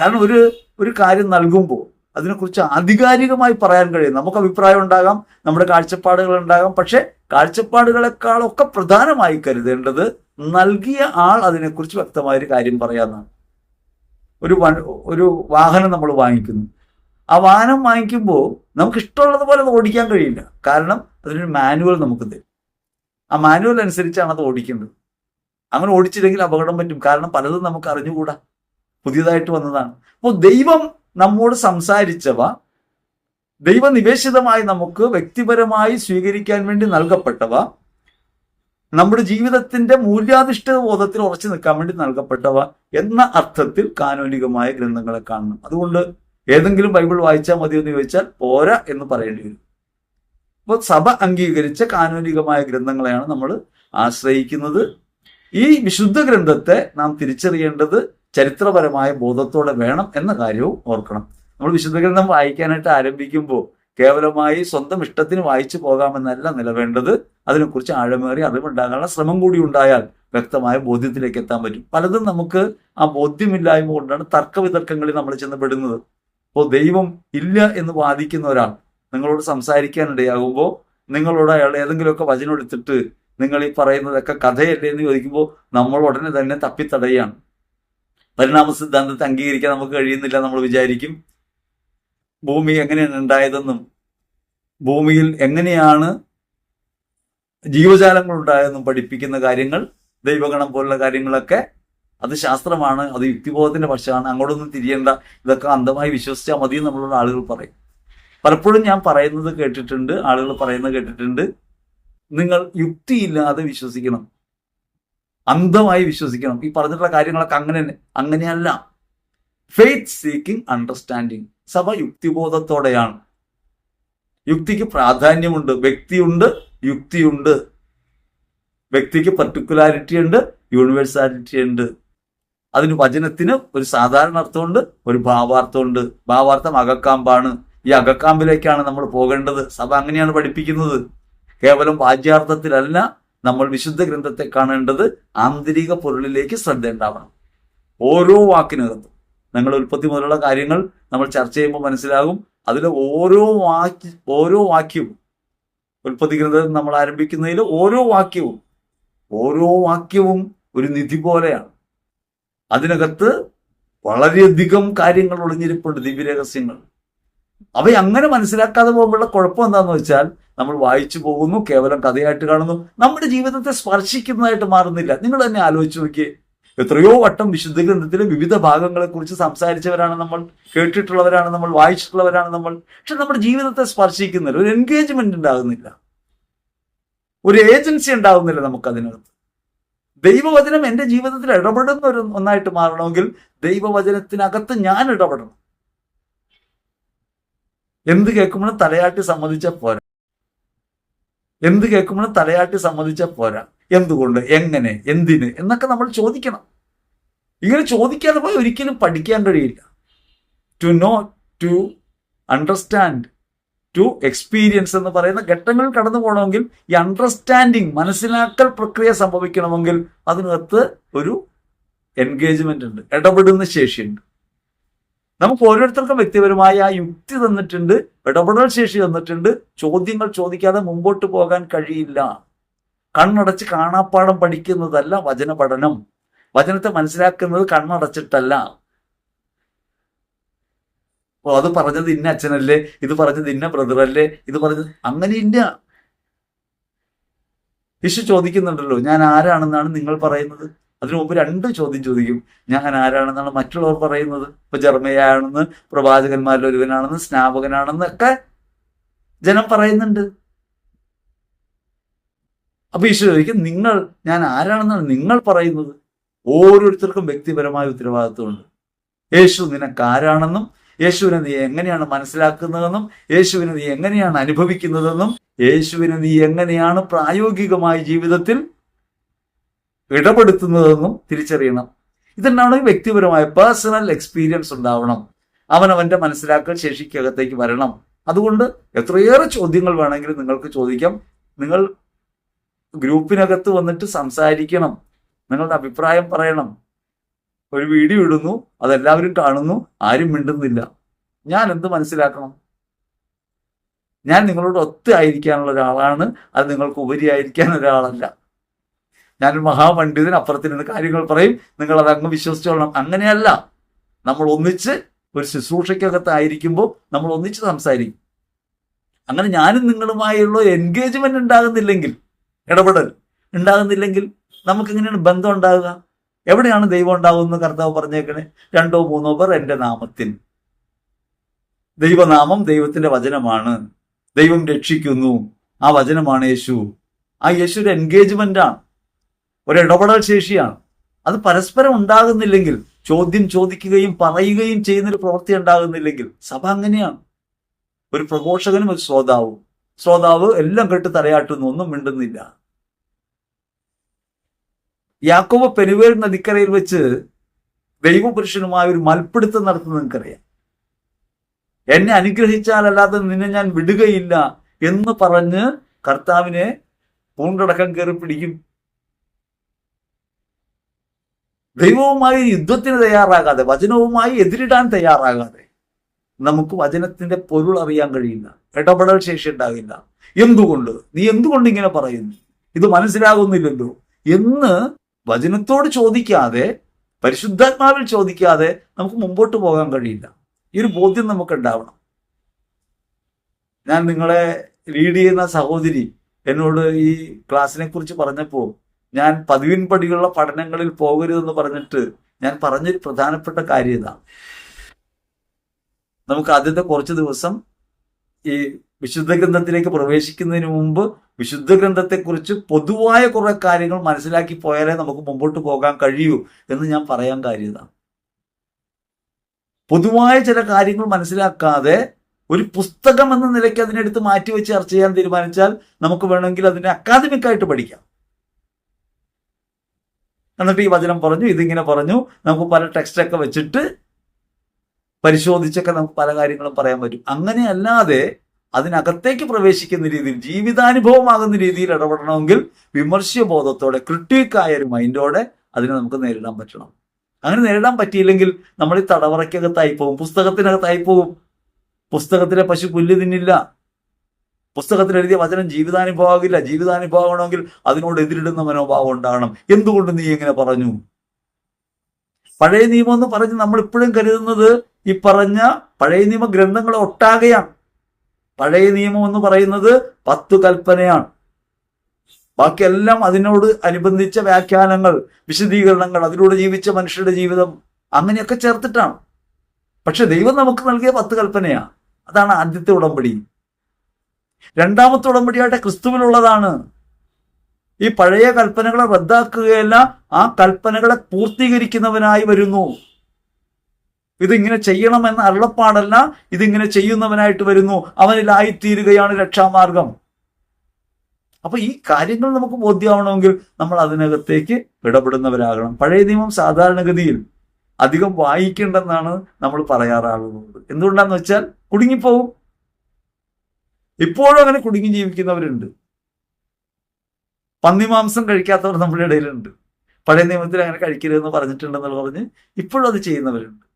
കാരണം ഒരു ഒരു കാര്യം നൽകുമ്പോൾ അതിനെക്കുറിച്ച് ആധികാരികമായി പറയാൻ കഴിയും. നമുക്ക് അഭിപ്രായം ഉണ്ടാകാം നമ്മുടെ കാഴ്ചപ്പാടുകൾ ഉണ്ടാകാം. പക്ഷെ കാഴ്ചപ്പാടുകളെക്കാളൊക്കെ പ്രധാനമായി കരുതേണ്ടത് നൽകിയ ആൾ അതിനെക്കുറിച്ച് വ്യക്തമായ ഒരു കാര്യം പറയാമെന്നാണ് ഒരു ഒരു വാഹനം നമ്മൾ വാങ്ങിക്കുന്നു. ആ വാഹനം വാങ്ങിക്കുമ്പോൾ നമുക്ക് ഇഷ്ടമുള്ളതുപോലെ അത് ഓടിക്കാൻ കഴിയില്ല. കാരണം അതിനൊരു മാനുവൽ നമുക്ക് തരും. ആ മാനുവൽ അനുസരിച്ചാണ് അത് ഓടിക്കുന്നത്. അങ്ങനെ ഓടിച്ചില്ലെങ്കിൽ അപകടം പറ്റും. കാരണം പലതും നമുക്ക് അറിഞ്ഞുകൂടാ. പുതിയതായിട്ട് വന്നതാണ്. അപ്പോൾ ദൈവം നമ്മോട് സംസാരിച്ചവ ദൈവനിവേശിതമായി നമുക്ക് വ്യക്തിപരമായി സ്വീകരിക്കാൻ വേണ്ടി നൽകപ്പെട്ടവ നമ്മുടെ ജീവിതത്തിന്റെ മൂല്യാധിഷ്ഠിത ബോധത്തിൽ ഉറച്ചു നിൽക്കാൻ വേണ്ടി നൽകപ്പെട്ടവ എന്ന അർത്ഥത്തിൽ കാനോനികമായ ഗ്രന്ഥങ്ങളെ കാണണം. അതുകൊണ്ട് ഏതെങ്കിലും ബൈബിൾ വായിച്ചാൽ മതി എന്ന് ചോദിച്ചാൽ പോരാ എന്ന് പറയേണ്ടി വരും. അപ്പോൾ സഭ അംഗീകരിച്ച കാനോനികമായ ഗ്രന്ഥങ്ങളെയാണ് നമ്മൾ ആശ്രയിക്കുന്നത്. ഈ വിശുദ്ധ ഗ്രന്ഥത്തെ നാം തിരിച്ചറിയേണ്ടത് ചരിത്രപരമായ ബോധത്തോടെ വേണം എന്ന കാര്യവും ഓർക്കണം. നമ്മൾ വിശുദ്ധ ഗ്രന്ഥം വായിക്കാനായിട്ട് ആരംഭിക്കുമ്പോൾ കേവലമായി സ്വന്തം ഇഷ്ടത്തിന് വായിച്ചു പോകാമെന്നല്ല നിലവേണ്ടത്. അതിനെക്കുറിച്ച് ആഴമേറിയ അറിവുണ്ടാകാനുള്ള ശ്രമം കൂടി ഉണ്ടായാൽ വ്യക്തമായ ബോധ്യത്തിലേക്ക് എത്താൻ പറ്റും. പലതും നമുക്ക് ആ ബോധ്യമില്ലായ്മ കൊണ്ടാണ് തർക്കവിതർക്കങ്ങളിൽ നമ്മൾ ചെന്ന് പെടുന്നത്. അപ്പോൾ ദൈവം ഇല്ല എന്ന് വാദിക്കുന്ന ഒരാൾ നിങ്ങളോട് സംസാരിക്കാനിടയാകുമ്പോൾ നിങ്ങളോട് അയാൾ ഏതെങ്കിലുമൊക്കെ വചനം എടുത്തിട്ട് നിങ്ങൾ ഈ പറയുന്നതൊക്കെ കഥയല്ലേ എന്ന് ചോദിക്കുമ്പോൾ നമ്മൾ ഉടനെ തന്നെ തപ്പിത്തടയാണ്. പരിണാമ സിദ്ധാന്തത്തെ അംഗീകരിക്കാൻ നമുക്ക് കഴിയുന്നില്ല നമ്മൾ വിചാരിക്കും. ഭൂമി എങ്ങനെയാണ് ഉണ്ടായതെന്നും ഭൂമിയിൽ എങ്ങനെയാണ് ജീവജാലങ്ങൾ ഉണ്ടായതെന്നും പഠിപ്പിക്കുന്ന കാര്യങ്ങൾ ദൈവഗണം പോലുള്ള കാര്യങ്ങളൊക്കെ അത് ശാസ്ത്രമാണ് അത് യുക്തിബോധത്തിന്റെ പക്ഷമാണ് അങ്ങോട്ടൊന്നും തിരിയേണ്ട. ഇതൊക്കെ അന്ധമായി വിശ്വസിച്ചാൽ മതി നമ്മളുള്ള ആളുകൾ പറയും. പലപ്പോഴും ഞാൻ പറയുന്നത് കേട്ടിട്ടുണ്ട് ആളുകൾ പറയുന്നത് കേട്ടിട്ടുണ്ട്. നിങ്ങൾ യുക്തിയില്ലാതെ വിശ്വസിക്കണം. അന്ധമായി വിശ്വസിക്കണം. ഈ പറഞ്ഞിട്ടുള്ള കാര്യങ്ങളൊക്കെ അങ്ങനെ തന്നെ. അങ്ങനെയല്ല. ഫെയ്ത്ത് സീക്കിംഗ് അണ്ടർസ്റ്റാൻഡിങ് സഭ യുക്തിബോധത്തോടെയാണ്. യുക്തിക്ക് പ്രാധാന്യമുണ്ട്. വ്യക്തിയുണ്ട് യുക്തിയുണ്ട്. വ്യക്തിക്ക് പർട്ടിക്കുലാരിറ്റി ഉണ്ട് യൂണിവേഴ്സാലിറ്റി ഉണ്ട്. അതിന് വചനത്തിന് ഒരു സാധാരണ അർത്ഥമുണ്ട് ഒരു ഭാവാർത്ഥമുണ്ട്. ഭാവാർത്ഥം അകക്കാമ്പാണ്. ഈ അകക്കാമ്പിലേക്കാണ് നമ്മൾ പോകേണ്ടത്. സഭ അങ്ങനെയാണ് പഠിപ്പിക്കുന്നത്. കേവലം വാജ്യാർത്ഥത്തിലല്ല നമ്മൾ വിശുദ്ധ ഗ്രന്ഥത്തെ കാണേണ്ടത് ആന്തരിക പൊരുളിലേക്ക് ശ്രദ്ധ ഉണ്ടാവണം ഓരോ വാക്കിനകത്തും നിങ്ങൾ ഉൽപ്പത്തി മുതലുള്ള കാര്യങ്ങൾ നമ്മൾ ചർച്ച ചെയ്യുമ്പോൾ മനസ്സിലാകും. അതിൽ ഓരോ വാക്യ ഓരോ വാക്യവും ഉൽപ്പത്തി ഗ്രന്ഥം നമ്മൾ ആരംഭിക്കുന്നതിൽ ഓരോ വാക്യവും ഓരോ വാക്യവും ഒരു നിധി പോലെയാണ്. അതിനകത്ത് വളരെയധികം കാര്യങ്ങൾ ഒളിഞ്ഞിരിപ്പുണ്ട് ദിവ്യരഹസ്യങ്ങൾ. അവയെ അങ്ങനെ മനസ്സിലാക്കാതെ പോകുമ്പോഴുള്ള കുഴപ്പം എന്താണെന്ന് വെച്ചാൽ നമ്മൾ വായിച്ചു പോകുന്നു കേവലം കഥയായിട്ട് കാണുന്നു. നമ്മുടെ ജീവിതത്തെ സ്പർശിക്കുന്നതായിട്ട് മാറുന്നില്ല. നിങ്ങൾ തന്നെ ആലോചിച്ച് നോക്കിയേ. എത്രയോ വട്ടം വിശുദ്ധ ഗ്രന്ഥത്തിലെ വിവിധ ഭാഗങ്ങളെ കുറിച്ച് സംസാരിച്ചവരാണ് നമ്മൾ കേട്ടിട്ടുള്ളവരാണ് നമ്മൾ വായിച്ചിട്ടുള്ളവരാണ് നമ്മൾ. പക്ഷെ നമ്മുടെ ജീവിതത്തെ സ്പർശിക്കുന്നില്ല. ഒരു എൻഗേജ്മെന്റ് ഉണ്ടാകുന്നില്ല. ഒരു ഏജൻസി ഉണ്ടാകുന്നില്ല നമുക്ക് അതിനകത്ത് ദൈവവചനം എന്റെ ജീവിതത്തിൽ ഇടപെടുന്ന ഒരു ഒന്നായിട്ട് മാറണമെങ്കിൽ ദൈവവചനത്തിനകത്ത് ഞാൻ ഇടപെടണം. എന്ത് കേൾക്കുമ്പോഴും തലയാട്ടി സമ്മതിച്ച പോരാ. എന്ത് കേൾക്കുമ്പോഴും തലയാട്ടി സമ്മതിച്ച പോരാ. എന്തുകൊണ്ട് എങ്ങനെ എന്തിന് എന്നൊക്കെ നമ്മൾ ചോദിക്കണം. ഇങ്ങനെ ചോദിക്കാതെ പോയി ഒരിക്കലും പഠിക്കാൻ കഴിയില്ല. To know to understand to experience എന്ന് പറയുന്ന ഘട്ടങ്ങൾ കടന്നു പോകണമെങ്കിൽ ഈ അണ്ടർസ്റ്റാൻഡിങ് മനസ്സിലാക്കൽ പ്രക്രിയ സംഭവിക്കണമെങ്കിൽ അതിനകത്ത് ഒരു എൻഗേജ്മെന്റ് ഉണ്ട് ഇടപെടുന്ന ശേഷിയുണ്ട്. നമുക്ക് ഓരോരുത്തർക്കും വ്യക്തിപരമായ ആ യുക്തി തന്നിട്ടുണ്ട് ഇടപെടൽ ശേഷി തന്നിട്ടുണ്ട്. ചോദ്യങ്ങൾ ചോദിക്കാതെ മുമ്പോട്ട് പോകാൻ കഴിയില്ല. കണ്ണടച്ച് കാണാപ്പാടം പഠിക്കുന്നതല്ല വചന പഠനം. വചനത്തെ മനസ്സിലാക്കുന്നത് കണ്ണടച്ചിട്ടല്ല. ഓ അത് പറഞ്ഞത് ഇന്ന അച്ഛനല്ലേ ഇത് പറഞ്ഞത് ഇന്ന ബ്രദറല്ലേ ഇത് പറഞ്ഞത് അങ്ങനെ ഇല്ല യേശു ചോദിക്കുന്നുണ്ടല്ലോ ഞാൻ ആരാണെന്നാണ് നിങ്ങൾ പറയുന്നത്? അതിനു മുമ്പ് രണ്ട് ചോദ്യം ചോദിക്കും. ഞാൻ ആരാണെന്നാണ് മറ്റുള്ളവർ പറയുന്നത്? ഇപ്പൊ ജർമ്മയാണെന്ന് പ്രവാചകന്മാരിൽ ഒരുവനാണെന്ന് സ്നാപകനാണെന്നൊക്കെ ജനം പറയുന്നുണ്ട്. അപ്പൊ ഈശോ ചോദിക്കും നിങ്ങൾ ഞാൻ ആരാണെന്നാണ് നിങ്ങൾ പറയുന്നത്? ഓരോരുത്തർക്കും വ്യക്തിപരമായ ഉത്തരവാദിത്വമുണ്ട്. യേശു നിനക്ക് ആരാണെന്നും യേശുവിനെ നീ എങ്ങനെയാണ് മനസ്സിലാക്കുന്നതെന്നും യേശുവിനെ നീ എങ്ങനെയാണ് അനുഭവിക്കുന്നതെന്നും യേശുവിനെ നീ എങ്ങനെയാണ് പ്രായോഗികമായ ജീവിതത്തിൽ ഇടപെടുത്തുന്നതെന്നും തിരിച്ചറിയണം. ഇതെന്നാണ് വ്യക്തിപരമായ പേഴ്സണൽ എക്സ്പീരിയൻസ് ഉണ്ടാവണം. അവനവന്റെ മനസ്സിലാക്കൽ ശേഷിക്കകത്തേക്ക് വരണം. അതുകൊണ്ട് എത്രയേറെ ചോദ്യങ്ങൾ വേണമെങ്കിലും നിങ്ങൾക്ക് ചോദിക്കാം. നിങ്ങൾ ഗ്രൂപ്പിനകത്ത് വന്നിട്ട് സംസാരിക്കണം. നിങ്ങളുടെ അഭിപ്രായം പറയണം. ഒരു വീഡിയോ ഇടുന്നു അതെല്ലാവരും കാണുന്നു ആരും മിണ്ടുന്നില്ല. ഞാൻ എന്ത് മനസ്സിലാക്കണം? ഞാൻ നിങ്ങളോട് ഒത്ത ആയിരിക്കാനുള്ള ഒരാളാണ് അത് നിങ്ങൾക്ക് ഉപരിയായിരിക്കാൻ ഒരാളല്ല. ഞാനൊരു മഹാപണ്ഡിതൻ അപ്പുറത്തിരുന്ന് കാര്യങ്ങൾ പറയും. നിങ്ങൾ അത് അങ്ങ് വിശ്വസിച്ചോളണം. അങ്ങനെയല്ല. നമ്മൾ ഒന്നിച്ച് ഒരു ശുശ്രൂഷയ്ക്കകത്തായിരിക്കുമ്പോൾ നമ്മൾ ഒന്നിച്ച് സംസാരിക്കും. അങ്ങനെ ഞാനും നിങ്ങളുമായുള്ള എൻഗേജ്മെന്റ് ഉണ്ടാകുന്നില്ലെങ്കിൽ ഇടപെടൽ ഉണ്ടാകുന്നില്ലെങ്കിൽ നമുക്ക് എങ്ങനെയാണ് ബന്ധം ഉണ്ടാകുക? എവിടെയാണ് ദൈവം ഉണ്ടാകുമെന്ന് കർത്താവ് പറഞ്ഞേക്കണേ? രണ്ടോ മൂന്നോ പേർ എന്റെ നാമത്തിൽ. ദൈവനാമം ദൈവത്തിന്റെ വചനമാണ്. ദൈവം രക്ഷിക്കുന്നു. ആ വചനമാണ് യേശു. ആ യേശുവിന്റെ എൻഗേജ്മെന്റ് ആണ്. ഒരു ഇടപെടൽ ശേഷിയാണ്. അത് പരസ്പരം ഉണ്ടാകുന്നില്ലെങ്കിൽ ചോദ്യം ചോദിക്കുകയും പറയുകയും ചെയ്യുന്നൊരു പ്രവൃത്തി ഉണ്ടാകുന്നില്ലെങ്കിൽ സഭ അങ്ങനെയാണ്. ഒരു പ്രഘോഷകനും ഒരു ശ്രോതാവും. ശ്രോതാവ് എല്ലാം കേട്ട് തലയാട്ടുന്നു ഒന്നും മിണ്ടുന്നില്ല. യാക്കോബ പെരുവേൽ നദിക്കരയിൽ വെച്ച് ദൈവപുരുഷനുമായ ഒരു മൽപ്പിടുത്തം നടത്തുന്നത് നിനക്കറിയാം എന്നെ അനുഗ്രഹിച്ചാലല്ലാതെ നിന്നെ ഞാൻ വിടുകയില്ല എന്ന് പറഞ്ഞ് കർത്താവിനെ പൂണ്ടടക്കം കയറി പിടിക്കും. ദൈവവുമായി യുദ്ധത്തിന് തയ്യാറാകാതെ വചനവുമായി എതിരിടാൻ തയ്യാറാകാതെ നമുക്ക് വചനത്തിന്റെ പൊരുൾ അറിയാൻ കഴിയില്ല ഇടപെടൽ ശേഷി ഉണ്ടാകില്ല. എന്തുകൊണ്ട്? നീ എന്തുകൊണ്ട് ഇങ്ങനെ പറയുന്നു? ഇത് മനസ്സിലാകുന്നില്ലല്ലോ. എന്ന് വചനത്തോട് ചോദിക്കാതെ പരിശുദ്ധാത്മാവിൽ ചോദിക്കാതെ നമുക്ക് മുമ്പോട്ട് പോകാൻ കഴിയില്ല. ഈ ഒരു ബോധ്യം നമുക്ക് ഉണ്ടാവണം. ഞാൻ നിങ്ങളെ ലീഡ് ചെയ്യുന്ന സഹോദരി എന്നോട് ഈ ക്ലാസ്സിനെ കുറിച്ച് പറഞ്ഞപ്പോൾ ഞാൻ പതിവിൻപടിയുള്ള പഠനങ്ങളിൽ പോകരുതെന്ന് പറഞ്ഞിട്ട് ഞാൻ പറഞ്ഞൊരു പ്രധാനപ്പെട്ട കാര്യം ഇതാണ് നമുക്ക് ആദ്യത്തെ കുറച്ച് ദിവസം ഈ വിശുദ്ധ ഗ്രന്ഥത്തിലേക്ക് പ്രവേശിക്കുന്നതിന് മുമ്പ് വിശുദ്ധ ഗ്രന്ഥത്തെക്കുറിച്ച് പൊതുവായ കുറേ കാര്യങ്ങൾ മനസ്സിലാക്കി പോയാലേ നമുക്ക് മുമ്പോട്ട് പോകാൻ കഴിയൂ എന്ന് ഞാൻ പറയാൻ കാര്യം ഇതാണ് പൊതുവായ ചില കാര്യങ്ങൾ മനസ്സിലാക്കാതെ ഒരു പുസ്തകം എന്ന നിലയ്ക്ക് അതിനെടുത്ത് മാറ്റിവെച്ച് ചർച്ച ചെയ്യാൻ തീരുമാനിച്ചാൽ നമുക്ക് വേണമെങ്കിൽ അതിനെ അക്കാദമിക് ആയിട്ട് പഠിക്കാം. എന്നിട്ട് ഈ വചനം പറഞ്ഞു ഇതിങ്ങനെ പറഞ്ഞു. നമുക്ക് പല ടെക്സ്റ്റൊക്കെ വെച്ചിട്ട് പരിശോധിച്ചൊക്കെ നമുക്ക് പല കാര്യങ്ങളും പറയാൻ പറ്റും. അങ്ങനെയല്ലാതെ അതിനകത്തേക്ക് പ്രവേശിക്കുന്ന രീതിയിൽ ജീവിതാനുഭവമാകുന്ന രീതിയിൽ ഇടപെടണമെങ്കിൽ വിമർശബോധത്തോടെ ക്രിട്ടിക്കായ ഒരു മൈൻഡോടെ അതിനെ നമുക്ക് നേരിടാൻ പറ്റണം. അങ്ങനെ നേരിടാൻ പറ്റിയില്ലെങ്കിൽ നമ്മൾ ഈ തടവറയ്ക്കകത്തായി പോകും പുസ്തകത്തിനകത്തായി പോകും പുസ്തകത്തിലെ പശു പുല്ല് തിന്നില്ല. പുസ്തകത്തിൽ എഴുതിയ വചനം ജീവിതാനുഭവമാകില്ല. ജീവിതാനുഭവമാണെങ്കിൽ അതിനോട് എതിരിടുന്ന മനോഭാവം ഉണ്ടാകണം. എന്തുകൊണ്ട് നീ എങ്ങനെ പറഞ്ഞു? പഴയ നിയമം എന്ന് പറഞ്ഞ് നമ്മൾ ഇപ്പോഴും കരുതുന്നത് ഈ പറഞ്ഞ പഴയ നിയമ ഗ്രന്ഥങ്ങൾ ഒട്ടാകെയാണ്. പഴയ നിയമം എന്ന് പറയുന്നത് പത്തു കൽപ്പനയാണ്. ബാക്കിയെല്ലാം അതിനോട് അനുബന്ധിച്ച വ്യാഖ്യാനങ്ങൾ വിശദീകരണങ്ങൾ അതിലൂടെ ജീവിച്ച മനുഷ്യരുടെ ജീവിതം അങ്ങനെയൊക്കെ ചേർത്തിട്ടാണ്. പക്ഷെ ദൈവം നമുക്ക് നൽകിയ പത്ത് കൽപ്പനയാണ്. അതാണ് ആദ്യത്തെ ഉടമ്പടി. രണ്ടാമത്തെ ഉടമ്പടിയായിട്ട് ക്രിസ്തുവിലുള്ളതാണ് ഈ പഴയ കൽപ്പനകളെ റദ്ദാക്കുകയല്ല ആ കൽപ്പനകളെ പൂർത്തീകരിക്കുന്നവനായി വരുന്നു. ഇതിങ്ങനെ ചെയ്യണമെന്ന അരുളപ്പാടല്ല ഇതിങ്ങനെ ചെയ്യുന്നവനായിട്ട് വരുന്നു. അവനിലായിത്തീരുകയാണ് രക്ഷാമാർഗം. അപ്പൊ ഈ കാര്യങ്ങൾ നമുക്ക് ബോധ്യമാവണമെങ്കിൽ നമ്മൾ അതിനകത്തേക്ക് ഇടപെടുന്നവരാകണം. പഴയ നിയമം സാധാരണഗതിയിൽ അധികം വായിക്കേണ്ടെന്നാണ് നമ്മൾ പറയാറാകുന്നത്. എന്തുകൊണ്ടാന്ന് വെച്ചാൽ കുടുങ്ങിപ്പോവും. ഇപ്പോഴും അങ്ങനെ കുടുങ്ങി ജീവിക്കുന്നവരുണ്ട്. പന്നിമാംസം കഴിക്കാത്തവർ നമ്മുടെ ഇടയിലുണ്ട്. പഴയ നിയമത്തിൽ അങ്ങനെ കഴിക്കരുതെന്ന് പറഞ്ഞിട്ടുണ്ടെന്ന് പറഞ്ഞ് ഇപ്പോഴും അത് ചെയ്യുന്നവരുണ്ട്.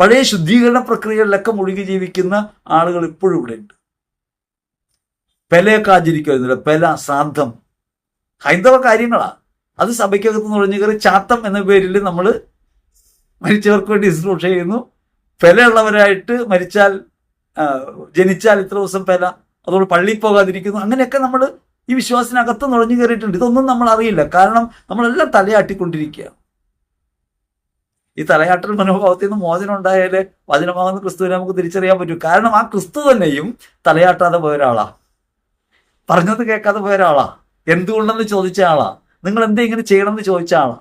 പഴയ ശുദ്ധീകരണ പ്രക്രിയകളിലൊക്കെ മുഴുകി ജീവിക്കുന്ന ആളുകൾ ഇപ്പോഴും ഇവിടെ ഉണ്ട് പെലയൊക്കെ ആചരിക്കുന്നില്ല പെല ശ്രാദ്ധം ഹൈന്ദവ കാര്യങ്ങളാ. അത് സഭയ്ക്കകത്ത് നുഴഞ്ഞു കയറി ചാത്തം എന്ന പേരിൽ നമ്മൾ മരിച്ചവർക്ക് വേണ്ടി ശുശ്രൂഷ ചെയ്യുന്നു. പെലയുള്ളവരായിട്ട് മരിച്ചാൽ ജനിച്ചാൽ ഇത്ര ദിവസം പെല അതുകൊണ്ട് പള്ളിയിൽ പോകാതിരിക്കുന്നു. അങ്ങനെയൊക്കെ നമ്മൾ ഈ വിശ്വാസത്തിനകത്ത് നുഴഞ്ഞു കയറിയിട്ടുണ്ട്. ഇതൊന്നും നമ്മൾ അറിയില്ല. കാരണം നമ്മളെല്ലാം തലയാട്ടിക്കൊണ്ടിരിക്കുക. ഈ തലയാട്ടൽ മനോഭാവത്തിൽ നിന്ന് മോചനം ഉണ്ടായാലേ വചനമാകുന്ന ക്രിസ്തുവിനെ നമുക്ക് തിരിച്ചറിയാൻ പറ്റൂ. കാരണം ആ ക്രിസ്തു തന്നെയും തലയാട്ടാതെ പോയ ഒരാളാ പറഞ്ഞത് കേൾക്കാതെ പോയ ഒരാളാ എന്തുകൊണ്ടെന്ന് ചോദിച്ച ആളാ. നിങ്ങൾ എന്തേ ഇങ്ങനെ ചെയ്യണമെന്ന് ചോദിച്ച ആളാ.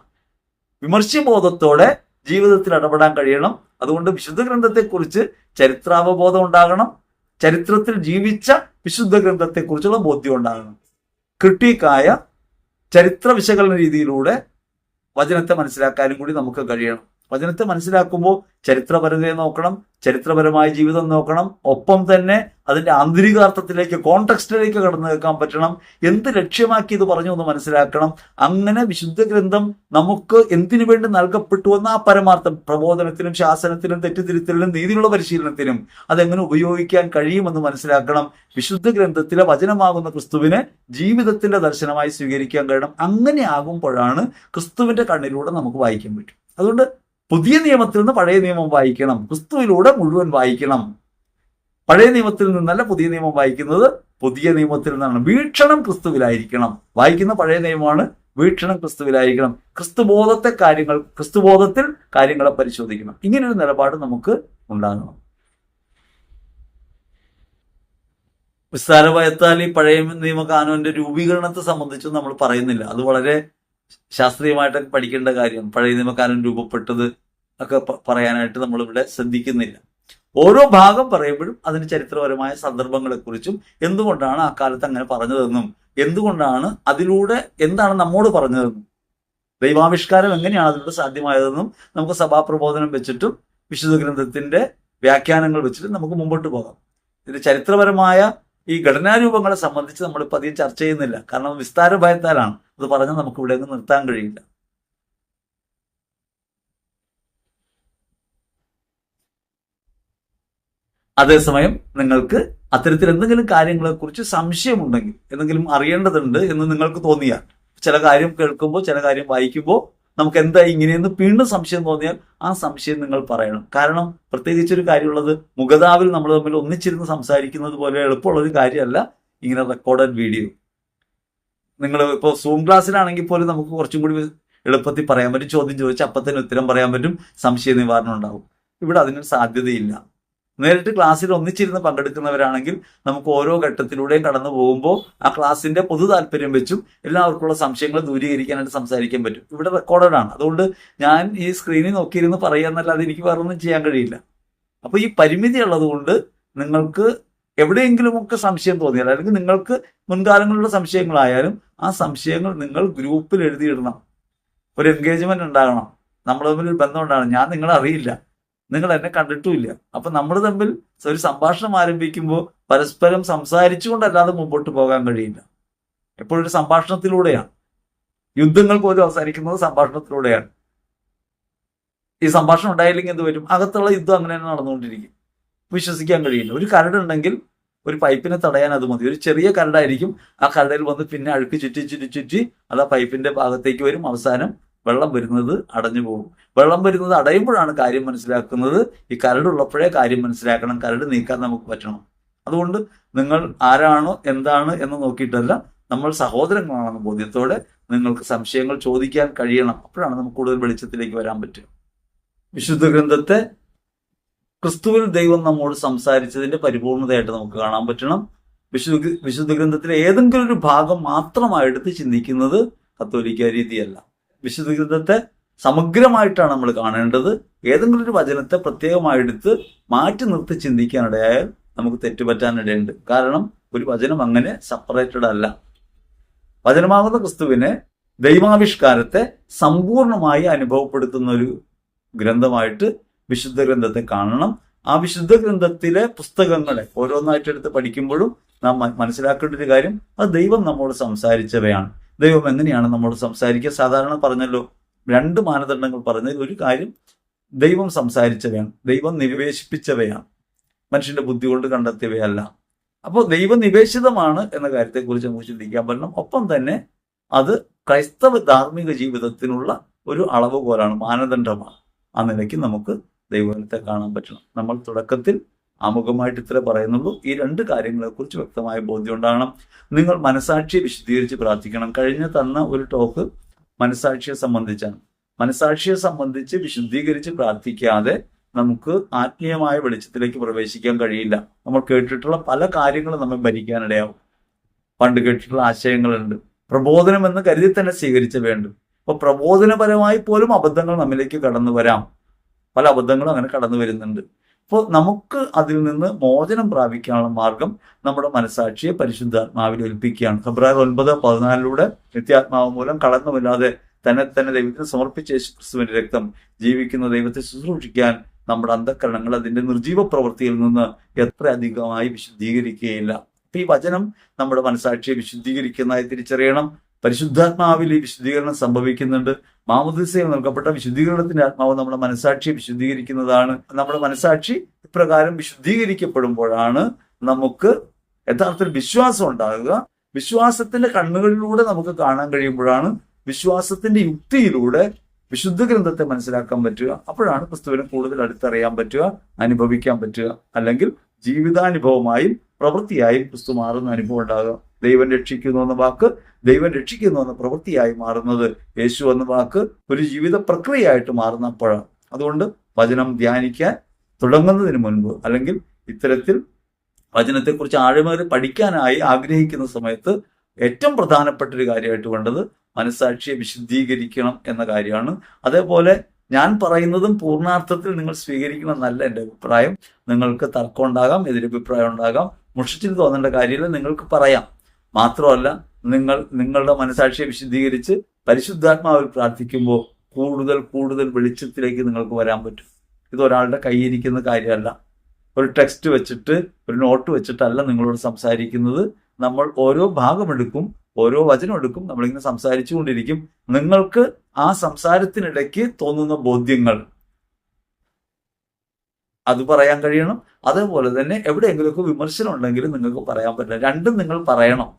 വിമർശബോധത്തോടെ ജീവിതത്തിൽ ഇടപെടാൻ കഴിയണം. അതുകൊണ്ട് വിശുദ്ധ ഗ്രന്ഥത്തെക്കുറിച്ച് ചരിത്രാവബോധം ഉണ്ടാകണം. ചരിത്രത്തിൽ ജീവിച്ച വിശുദ്ധ ഗ്രന്ഥത്തെക്കുറിച്ചുള്ള ബോധ്യം ഉണ്ടാകണം. ക്രിട്ടിക്കായ ചരിത്ര വിശകലന രീതിയിലൂടെ വചനത്തെ മനസ്സിലാക്കാനും കൂടി നമുക്ക് കഴിയണം. വചനത്തെ മനസ്സിലാക്കുമ്പോൾ ചരിത്രപരതയെ നോക്കണം ചരിത്രപരമായ ജീവിതം നോക്കണം ഒപ്പം തന്നെ അതിന്റെ ആന്തരികാർത്ഥത്തിലേക്ക് കോണ്ടക്സ്റ്റിലേക്ക് കടന്നു കേൾക്കാൻ പറ്റണം എന്ത് ലക്ഷ്യമാക്കി ഇത് പറഞ്ഞു എന്ന് മനസ്സിലാക്കണം. അങ്ങനെ വിശുദ്ധ ഗ്രന്ഥം നമുക്ക് എന്തിനു വേണ്ടി നൽകപ്പെട്ടു എന്ന ആ പരമാർത്ഥം പ്രബോധനത്തിനും ശാസനത്തിനും തെറ്റുതിരുത്തലിനും നീതിയുള്ള പരിശീലനത്തിനും അതെങ്ങനെ ഉപയോഗിക്കാൻ കഴിയുമെന്ന് മനസ്സിലാക്കണം. വിശുദ്ധ ഗ്രന്ഥത്തിലെ വചനമാകുന്ന ക്രിസ്തുവിനെ ജീവിതത്തിന്റെ ദർശനമായി സ്വീകരിക്കാൻ കഴിയണം. അങ്ങനെ ആകുമ്പോഴാണ് ക്രിസ്തുവിന്റെ കണ്ണിലൂടെ നമുക്ക് വായിക്കാൻ പറ്റും. അതുകൊണ്ട് പുതിയ നിയമത്തിൽ നിന്ന് പഴയ നിയമം വായിക്കണം. ക്രിസ്തുവിലൂടെ മുഴുവൻ വായിക്കണം. പഴയ നിയമത്തിൽ നിന്നല്ല പുതിയ നിയമം വായിക്കുന്നത്. പുതിയ നിയമത്തിൽ നിന്നാണ് വീക്ഷണം ക്രിസ്തുവിലായിരിക്കണം. വായിക്കുന്ന പഴയ നിയമമാണ് വീക്ഷണം ക്രിസ്തുവിലായിരിക്കണം. ക്രിസ്തുബോധത്തെ കാര്യങ്ങൾ ക്രിസ്തുബോധത്തിൽ കാര്യങ്ങളെ പരിശോധിക്കണം. ഇങ്ങനൊരു നിലപാട് നമുക്ക് ഉണ്ടാകണം. വിസ്താരഭയത്താൽ ഈ പഴയ നിയമ കാനോന്റെ രൂപീകരണത്തെ സംബന്ധിച്ച് നമ്മൾ പറയുന്നില്ല. അത് വളരെ ശാസ്ത്രീയമായിട്ട് പഠിക്കേണ്ട കാര്യം പഴയ നിയമകാരൻ രൂപപ്പെട്ടത് ഒക്കെ പറയാനായിട്ട് നമ്മളിവിടെ ശ്രദ്ധിക്കുന്നില്ല. ഓരോ ഭാഗം പറയുമ്പോഴും അതിന് ചരിത്രപരമായ സന്ദർഭങ്ങളെക്കുറിച്ചും എന്തുകൊണ്ടാണ് ആ കാലത്ത് അങ്ങനെ പറഞ്ഞതെന്നും എന്തുകൊണ്ടാണ് അതിലൂടെ എന്താണ് നമ്മോട് പറഞ്ഞതെന്നും ദൈവാവിഷ്കാരം എങ്ങനെയാണ് അതിലൂടെ സാധ്യമായതെന്നും നമുക്ക് സഭാപ്രബോധനം വെച്ചിട്ടും വിശുദ്ധ ഗ്രന്ഥത്തിന്റെ വ്യാഖ്യാനങ്ങൾ വെച്ചിട്ടും നമുക്ക് മുമ്പോട്ട് പോകാം. ഇതിന്റെ ചരിത്രപരമായ ഈ ഘടനാരൂപങ്ങളെ സംബന്ധിച്ച് നമ്മളിപ്പോൾ അധികം ചർച്ച ചെയ്യുന്നില്ല. കാരണം വിസ്താര ഭയത്താലാണ്. അത് പറഞ്ഞാൽ നമുക്ക് ഇവിടെ നിന്ന് നിർത്താൻ കഴിയില്ല. അതേസമയം നിങ്ങൾക്ക് അത്തരത്തിൽ എന്തെങ്കിലും കാര്യങ്ങളെ കാര്യങ്ങളെക്കുറിച്ച് സംശയമുണ്ടെങ്കിൽ എന്തെങ്കിലും അറിയേണ്ടതുണ്ട് എന്ന് നിങ്ങൾക്ക് തോന്നിയാൽ ചില കാര്യം കേൾക്കുമ്പോൾ ചില കാര്യം വായിക്കുമ്പോൾ നമുക്ക് എന്താ ഇങ്ങനെയെന്ന് വീണ്ടും സംശയം തോന്നിയാൽ ആ സംശയം നിങ്ങൾ പറയണം. കാരണം പ്രത്യേകിച്ച് ഒരു കാര്യമുള്ളത് മുഖതാവിൽ നമ്മൾ തമ്മിൽ ഒന്നിച്ചിരുന്ന് സംസാരിക്കുന്നത് പോലെ എളുപ്പമുള്ള ഒരു കാര്യമല്ല ഇങ്ങനെ റെക്കോർഡഡ് വീഡിയോ നിങ്ങൾ ഇപ്പോൾ സൂം ക്ലാസ്സിലാണെങ്കിൽ പോലും നമുക്ക് കുറച്ചും കൂടി എളുപ്പത്തിൽ പറയാൻ പറ്റും. ചോദ്യം ചോദിച്ചാൽ അപ്പം തന്നെ ഉത്തരം പറയാൻ പറ്റും. സംശയ നിവാരണം ഉണ്ടാവും. ഇവിടെ അതിനൊരു സാധ്യതയില്ല. നേരിട്ട് ക്ലാസ്സിൽ ഒന്നിച്ചിരുന്ന് പങ്കെടുക്കുന്നവരാണെങ്കിൽ നമുക്ക് ഓരോ ഘട്ടത്തിലൂടെയും കടന്നു പോകുമ്പോൾ ആ ക്ലാസ്സിന്റെ പൊതു താല്പര്യം വെച്ചും എല്ലാവർക്കുള്ള സംശയങ്ങൾ ദൂരീകരിക്കാനായിട്ട് സംസാരിക്കാൻ പറ്റും. ഇവിടെ റെക്കോർഡഡ് ആണ്. അതുകൊണ്ട് ഞാൻ ഈ സ്ക്രീനിൽ നോക്കിയിരുന്ന് പറയാന്നല്ലാതെ എനിക്ക് വേറെ ഒന്നും ചെയ്യാൻ കഴിയില്ല. അപ്പോൾ ഈ പരിമിതി ഉള്ളതുകൊണ്ട് നിങ്ങൾക്ക് എവിടെയെങ്കിലുമൊക്കെ സംശയം തോന്നിയാൽ അല്ലെങ്കിൽ നിങ്ങൾക്ക് മുൻകാലങ്ങളിലുള്ള സംശയങ്ങളായാലും ആ സംശയങ്ങൾ നിങ്ങൾ ഗ്രൂപ്പിൽ എഴുതിയിടണം. ഒരു എൻഗേജ്മെന്റ് ഉണ്ടാകണം. നമ്മൾ തമ്മിൽ ഒരു ബന്ധം ഉണ്ടാകണം. ഞാൻ നിങ്ങളെ അറിയില്ല. നിങ്ങൾ എന്നെ കണ്ടിട്ടുമില്ല. അപ്പൊ നമ്മൾ തമ്മിൽ ഒരു സംഭാഷണം ആരംഭിക്കുമ്പോൾ പരസ്പരം സംസാരിച്ചുകൊണ്ടല്ലാതെ മുമ്പോട്ട് പോകാൻ കഴിയില്ല. എപ്പോഴും ഒരു സംഭാഷണത്തിലൂടെയാണ്. യുദ്ധങ്ങൾ പോലും അവസാനിക്കുന്നത് സംഭാഷണത്തിലൂടെയാണ്. ഈ സംഭാഷണം ഉണ്ടായില്ലെങ്കിൽ എന്ത് വരും അകത്തുള്ള യുദ്ധം അങ്ങനെ തന്നെ നടന്നുകൊണ്ടിരിക്കും. വിശ്വസിക്കാൻ കഴിയില്ല. ഒരു കരടുണ്ടെങ്കിൽ ഒരു പൈപ്പിനെ തടയാൻ അത് മതി. ഒരു ചെറിയ കരടായിരിക്കും ആ കരടിൽ വന്ന് പിന്നെ അഴുക്ക് ചുറ്റി ചുറ്റി ചുറ്റി അത് ആ പൈപ്പിന്റെ ഭാഗത്തേക്ക് വരും. അവസാനം വെള്ളം വരുന്നത് അടഞ്ഞു പോകും. വെള്ളം വരുന്നത് അടയുമ്പോഴാണ് കാര്യം മനസ്സിലാക്കുന്നത്. ഈ കരടുള്ളപ്പോഴേ കാര്യം മനസ്സിലാക്കണം. കരട് നീക്കാൻ നമുക്ക് പറ്റണം. അതുകൊണ്ട് നിങ്ങൾ ആരാണോ എന്താണ് എന്ന് നോക്കിയിട്ടല്ല നമ്മൾ സഹോദരങ്ങളാണെന്ന ബോധ്യത്തോടെ നിങ്ങൾക്ക് സംശയങ്ങൾ ചോദിക്കാൻ കഴിയണം. അപ്പോഴാണ് നമുക്ക് കൂടുതൽ വെളിച്ചത്തിലേക്ക് വരാൻ പറ്റുക. വിശുദ്ധ ഗ്രന്ഥത്തെ ക്രിസ്തുവിൽ ദൈവം നമ്മോട് സംസാരിച്ചതിന്റെ പരിപൂർണതയായിട്ട് നമുക്ക് കാണാൻ പറ്റണം. വിശുദ്ധ വിശുദ്ധ ഗ്രന്ഥത്തിലെ ഏതെങ്കിലും ഒരു ഭാഗം മാത്രമായെടുത്ത് ചിന്തിക്കുന്നത് കത്തോലിക്ക രീതിയല്ല. വിശുദ്ധ ഗ്രന്ഥത്തെ സമഗ്രമായിട്ടാണ് നമ്മൾ കാണേണ്ടത്. ഏതെങ്കിലും ഒരു വചനത്തെ പ്രത്യേകമായെടുത്ത് മാറ്റി നിർത്തി ചിന്തിക്കാനിടയായാൽ നമുക്ക് തെറ്റുപറ്റാനിടയുണ്ട്. കാരണം ഒരു വചനം അങ്ങനെ സെപ്പറേറ്റഡ് അല്ല. വചനമാകുന്ന ക്രിസ്തുവിനെ ദൈവാവിഷ്കാരത്തെ സമ്പൂർണമായി അനുഭവപ്പെടുത്തുന്ന ഒരു ഗ്രന്ഥമായിട്ട് വിശുദ്ധ ഗ്രന്ഥത്തെ കാണണം. ആ വിശുദ്ധ ഗ്രന്ഥത്തിലെ പുസ്തകങ്ങളെ ഓരോന്നായിട്ട് എടുത്ത് പഠിക്കുമ്പോഴും നാം മനസ്സിലാക്കേണ്ട ഒരു കാര്യം അത് ദൈവം നമ്മോട് സംസാരിച്ചവയാണ്. ദൈവം എങ്ങനെയാണ് നമ്മോട് സംസാരിക്കുക? സാധാരണ പറഞ്ഞല്ലോ രണ്ട് മാനദണ്ഡങ്ങൾ പറഞ്ഞതിൽ ഒരു കാര്യം ദൈവം സംസാരിച്ചവയാണ് ദൈവം നിവേശിപ്പിച്ചവയാണ്. മനുഷ്യന്റെ ബുദ്ധി കൊണ്ട് കണ്ടെത്തിയവയല്ല. അപ്പോൾ ദൈവം നിവേശിതമാണ് എന്ന കാര്യത്തെക്കുറിച്ച് നമുക്ക് ചിന്തിക്കാൻ പറ്റണം. ഒപ്പം തന്നെ അത് ക്രൈസ്തവ ധാർമ്മിക ജീവിതത്തിനുള്ള ഒരു അളവുകോലാണ് മാനദണ്ഡമാണ്. ആ നിലയ്ക്ക് നമുക്ക് ദൈവത്തെ കാണാൻ പറ്റണം നമ്മൾ തുടക്കത്തിൽ ആമുഖമായിട്ട് ഇത്ര പറയുന്നുള്ളൂ. ഈ രണ്ട് കാര്യങ്ങളെക്കുറിച്ച് വ്യക്തമായ ബോധ്യം ഉണ്ടാകണം. നിങ്ങൾ മനസാക്ഷിയെ വിശദീകരിച്ച് പ്രാർത്ഥിക്കണം. കഴിഞ്ഞ തന്ന ഒരു ടോക്ക് മനസാക്ഷിയെ സംബന്ധിച്ചാണ്. മനസാക്ഷിയെ സംബന്ധിച്ച് വിശദീകരിച്ച് പ്രാർത്ഥിക്കാതെ നമുക്ക് ആത്മീയമായ വെളിച്ചത്തിലേക്ക് പ്രവേശിക്കാൻ കഴിയില്ല. നമ്മൾ കേട്ടിട്ടുള്ള പല കാര്യങ്ങളും നമ്മൾ ഭരിക്കാനിടയാവും. പണ്ട് കേട്ടിട്ടുള്ള ആശയങ്ങളുണ്ട്. പ്രബോധനം എന്ന് കരുതി തന്നെ സ്വീകരിച്ച വേണ്ടു. അപ്പൊ പ്രബോധനപരമായി പോലും അബദ്ധങ്ങൾ നമ്മിലേക്ക് കടന്നു വരാം. പല അബദ്ധങ്ങളും അങ്ങനെ കടന്നു വരുന്നുണ്ട്. അപ്പോൾ നമുക്ക് അതിൽ നിന്ന് മോചനം പ്രാപിക്കാനുള്ള മാർഗം നമ്മുടെ മനസാക്ഷിയെ പരിശുദ്ധാത്മാവിൽ ഒൽപ്പിക്കുകയാണ് ഫെബ്രുവരി ഒൻപത് പതിനാലിലൂടെ നിത്യാത്മാവ് മൂലം കളങ്കമില്ലാതെ തന്നെ തന്നെ ദൈവത്തിന് സമർപ്പിച്ച യേശു ക്രിസ്തുവിന്റെ രക്തം ജീവിക്കുന്ന ദൈവത്തെ ശുശ്രൂഷിക്കാൻ നമ്മുടെ അന്ധകരണങ്ങൾ അതിന്റെ നിർജീവ പ്രവൃത്തിയിൽ നിന്ന് എത്ര അധികമായി വിശുദ്ധീകരിക്കുകയില്ല. അപ്പൊ ഈ വചനം നമ്മുടെ മനസാക്ഷിയെ വിശുദ്ധീകരിക്കുന്നതായി തിരിച്ചറിയണം. പരിശുദ്ധാത്മാവിൽ ഈ വിശുദ്ധീകരണം സംഭവിക്കുന്നുണ്ട്. മാമുദിസയിൽ നൽകപ്പെട്ട വിശുദ്ധീകരണത്തിന്റെ ആത്മാവ് നമ്മുടെ മനസാക്ഷിയെ വിശുദ്ധീകരിക്കുന്നതാണ്. നമ്മുടെ മനസാക്ഷി ഇപ്രകാരം വിശുദ്ധീകരിക്കപ്പെടുമ്പോഴാണ് നമുക്ക് യഥാർത്ഥത്തിൽ വിശ്വാസം ഉണ്ടാകുക. വിശ്വാസത്തിന്റെ കണ്ണുകളിലൂടെ നമുക്ക് കാണാൻ കഴിയുമ്പോഴാണ് വിശ്വാസത്തിന്റെ യുക്തിയിലൂടെ വിശുദ്ധ ഗ്രന്ഥത്തെ മനസ്സിലാക്കാൻ പറ്റുക. അപ്പോഴാണ് ക്രിസ്തുവിനെ കൂടുതൽ അടുത്തറിയാൻ പറ്റുക അനുഭവിക്കാൻ പറ്റുക. അല്ലെങ്കിൽ ജീവിതാനുഭവമായും പ്രവൃത്തിയായും ക്രിസ്തു മാറുന്ന അനുഭവം ഉണ്ടാകുക. ദൈവം രക്ഷിക്കുന്നു എന്ന വാക്ക് ദൈവം രക്ഷിക്കുന്നു എന്ന പ്രവൃത്തിയായി മാറുന്നത് യേശു എന്ന വാക്ക് ഒരു ജീവിത പ്രക്രിയയായിട്ട് മാറുന്നപ്പോഴാണ്. അതുകൊണ്ട് വചനം ധ്യാനിക്കാൻ തുടങ്ങുന്നതിന് മുൻപ് അല്ലെങ്കിൽ ഇത്തരത്തിൽ വചനത്തെക്കുറിച്ച് ആഴമേറി പഠിക്കാനായി ആഗ്രഹിക്കുന്ന സമയത്ത് ഏറ്റവും പ്രധാനപ്പെട്ട ഒരു കാര്യമായിട്ട് വേണ്ടത് മനസാക്ഷിയെ വിശുദ്ധീകരിക്കണം എന്ന കാര്യമാണ്. അതേപോലെ ഞാൻ പറയുന്നതും പൂർണാർത്ഥത്തിൽ നിങ്ങൾ സ്വീകരിക്കണം എന്നല്ല എന്റെ അഭിപ്രായം. നിങ്ങൾക്ക് തർക്കം ഉണ്ടാകാം എതിരഭിപ്രായം ഉണ്ടാകാം. മുഷിച്ചിൽ തോന്നേണ്ട കാര്യമില്ല. നിങ്ങൾക്ക് പറയാം. മാത്രമല്ല നിങ്ങൾ നിങ്ങളുടെ മനസാക്ഷിയെ വിശദീകരിച്ച് പരിശുദ്ധാത്മാവിൽ പ്രാർത്ഥിക്കുമ്പോൾ കൂടുതൽ കൂടുതൽ വെളിച്ചത്തിലേക്ക് നിങ്ങൾക്ക് വരാൻ പറ്റും. ഇത് ഒരാളുടെ കൈയിരിക്കുന്ന കാര്യമല്ല. ഒരു ടെക്സ്റ്റ് വെച്ചിട്ട് ഒരു നോട്ട് വെച്ചിട്ടല്ല നിങ്ങളോട് സംസാരിക്കുന്നത്. നമ്മൾ ഓരോ ഭാഗമെടുക്കും ഓരോ വചനം എടുക്കും നമ്മളിങ്ങനെ സംസാരിച്ചുകൊണ്ടിരിക്കും. നിങ്ങൾക്ക് ആ സംസാരത്തിനിടയ്ക്ക് തോന്നുന്ന ബോധ്യങ്ങൾ അത് പറയാൻ കഴിയണം. അതേപോലെ തന്നെ എവിടെയെങ്കിലുമൊക്കെ വിമർശനം ഉണ്ടെങ്കിലും നിങ്ങൾക്ക് പറയാൻ പറ്റില്ല. രണ്ടും നിങ്ങൾ പറയണം.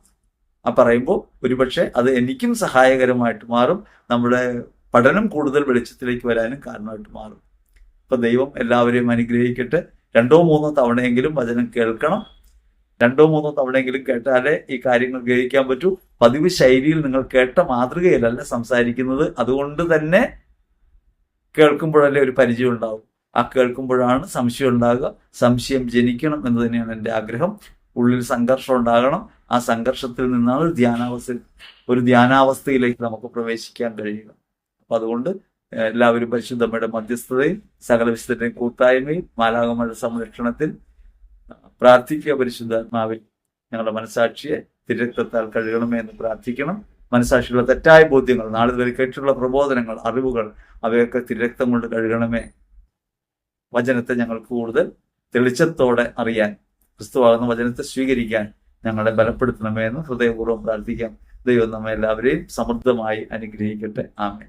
ആ പറയുമ്പോൾ ഒരുപക്ഷെ അത് എനിക്കും സഹായകരമായിട്ട് മാറും. നമ്മുടെ പഠനം കൂടുതൽ വെളിച്ചത്തിലേക്ക് വരാനും കാരണമായിട്ട് മാറും. അപ്പൊ ദൈവം എല്ലാവരെയും അനുഗ്രഹിക്കട്ടെ. രണ്ടോ മൂന്നോ തവണയെങ്കിലും വചനം കേൾക്കണം. രണ്ടോ മൂന്നോ തവണയെങ്കിലും കേട്ടാലേ ഈ കാര്യങ്ങൾ ഗ്രഹിക്കാൻ പറ്റൂ. പതിവ് ശൈലിയിൽ നിങ്ങൾ കേട്ട മാതൃകയിലല്ല സംസാരിക്കുന്നത്. അതുകൊണ്ട് തന്നെ കേൾക്കുമ്പോഴല്ലേ ഒരു പരിചയം ഉണ്ടാവും. ആ കേൾക്കുമ്പോഴാണ് സംശയം ഉണ്ടാകുക. സംശയം ജനിക്കണം എന്ന് തന്നെയാണ് എന്റെ ആഗ്രഹം. ഉള്ളിൽ സംഘർഷം ഉണ്ടാകണം. ആ സംഘർഷത്തിൽ നിന്നാണ് ധ്യാനാവസ്ഥ ഒരു ധ്യാനാവസ്ഥയിലേക്ക് നമുക്ക് പ്രവേശിക്കാൻ കഴിയുക. അപ്പൊ അതുകൊണ്ട് എല്ലാവരും പരിശുദ്ധമ്മയുടെ മധ്യസ്ഥതയിൽ സകല വിശുദ്ധന്റെ കൂട്ടായ്മയിൽ മാലാകമ്മയുടെ സംരക്ഷണത്തിൽ പ്രാർത്ഥിക്കുക പരിശുദ്ധാത്മാവിൽ. ഞങ്ങളുടെ മനസാക്ഷിയെ തിരക്തത്താൽ കഴുകണമേ എന്ന് പ്രാർത്ഥിക്കണം. മനസാക്ഷിയുള്ള തെറ്റായ ബോധ്യങ്ങൾ നാളെ കേട്ടുള്ള പ്രബോധനങ്ങൾ അറിവുകൾ അവയൊക്കെ തിരക്തം കൊണ്ട് കഴുകണമേ വചനത്തെ ഞങ്ങൾ കൂടുതൽ തെളിച്ചത്തോടെ അറിയാൻ ക്രിസ്തുവാകുന്ന വചനത്തെ സ്വീകരിക്കാൻ ഞങ്ങളെ ബലപ്പെടുത്തണമേ എന്ന് ഹൃദയപൂർവം പ്രാർത്ഥിക്കാം. ദൈവം നമ്മെ എല്ലാവരെയും സമൃദ്ധമായി അനുഗ്രഹിക്കട്ടെ. ആമേ